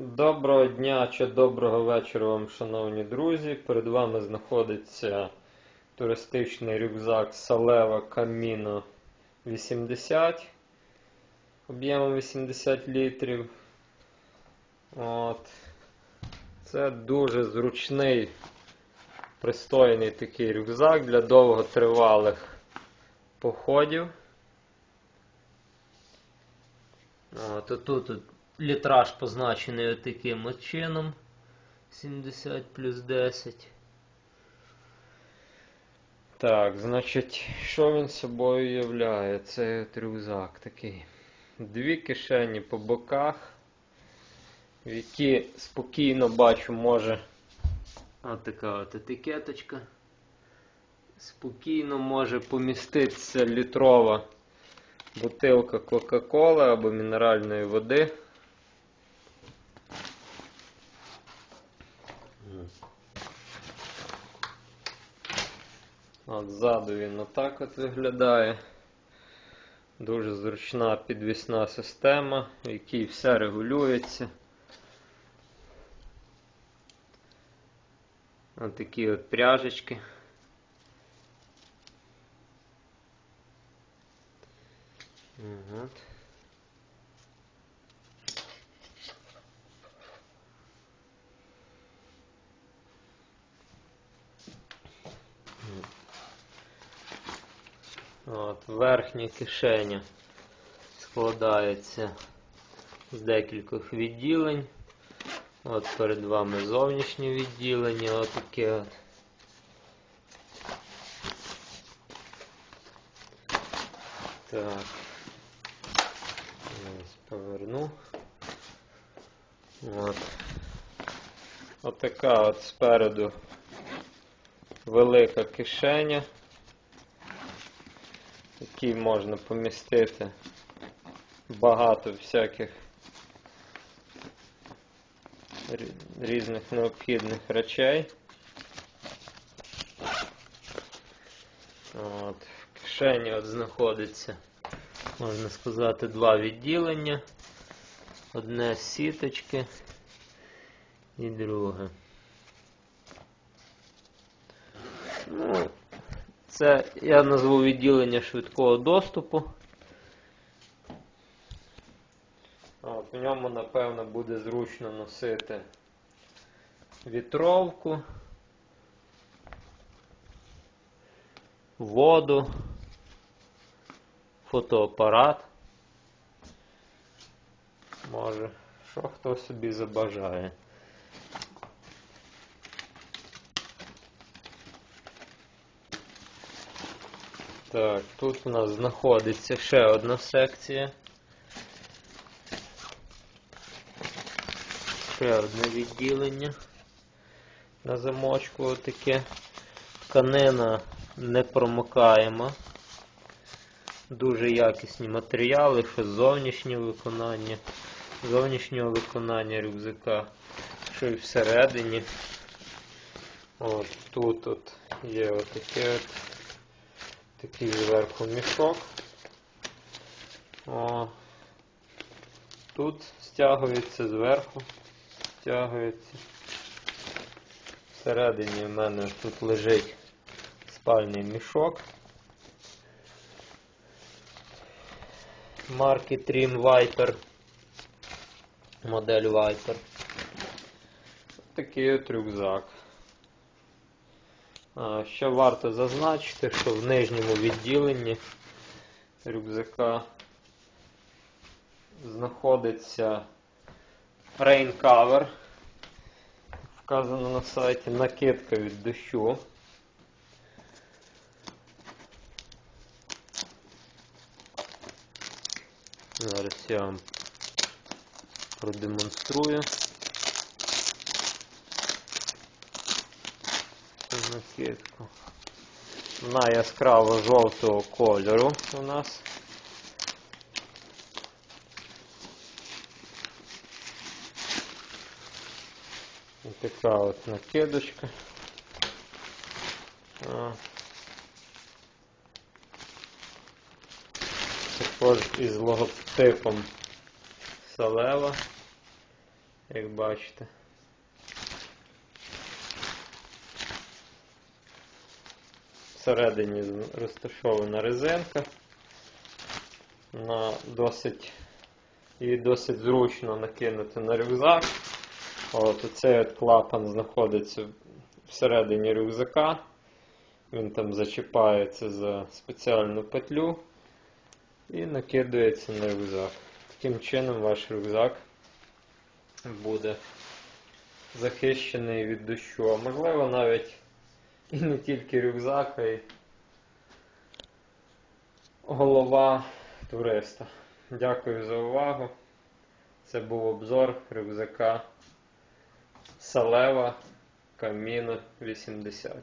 Доброго дня чи доброго вечора вам, шановні друзі. Перед вами знаходиться туристичний рюкзак Салева Camino 80 об'ємом 80 літрів. От. Це дуже зручний, пристойний такий рюкзак для довготривалих походів. От, отут от літраж позначений отаким от чином. 70 плюс 10. Так, значить, що він собою являє? От рюкзак такий. Дві кишені по боках, в які спокійно бачу, може. От така от етикеточка. Спокійно може поміститися літрова бутилка Кока-Коли або мінеральної води. От ззаду він отак от виглядає. Дуже зручна підвісна система, в якій все регулюється. Ось такі от пряжечки. От. От, верхня кишеня складається з декількох відділень. От перед вами зовнішнє відділення, отаке от. Так. Ось поверну. От. Отака от спереду велика кишеня в якій можна помістити багато всяких різних необхідних речей. От, в кишені от знаходиться, можна сказати, два відділення. Одне з сіточки і друге. Це я назву відділення швидкого доступу. От, в ньому, напевно, буде зручно носити вітровку, воду, фотоапарат. Може, що хто собі забажає. Так, тут у нас знаходиться ще одна секція. Ще одне відділення на замочку отаке. Тканина непромокаєма. Дуже якісні матеріали, що зовнішнє виконання, зовнішнього виконання рюкзака, що і всередині. От тут от є отаке от такий зверху мішок. О, тут стягується зверху, стягується. Всередині в мене тут лежить спальний мішок. Марки Trim Viper. Модель Viper. Такий от рюкзак. Ще варто зазначити, що в нижньому відділенні рюкзака знаходиться cover, вказано на сайті накидка від дощу. Зараз я вам продемонструю. Накидку. Вона яскраво жовтого кольору у нас. Ось така от накидочка. Також із логотипом Салева. як бачите. Всередині розташована резинка. На досить, її досить зручно накинути на рюкзак. От оцей от клапан знаходиться всередині рюкзака. Він там зачіпається за спеціальну петлю і накидується на рюкзак. Таким чином ваш рюкзак буде захищений від дощу. А можливо навіть і не тільки рюкзак, а й голова туриста. Дякую за увагу. Це був обзор рюкзака Салева Каміно 80.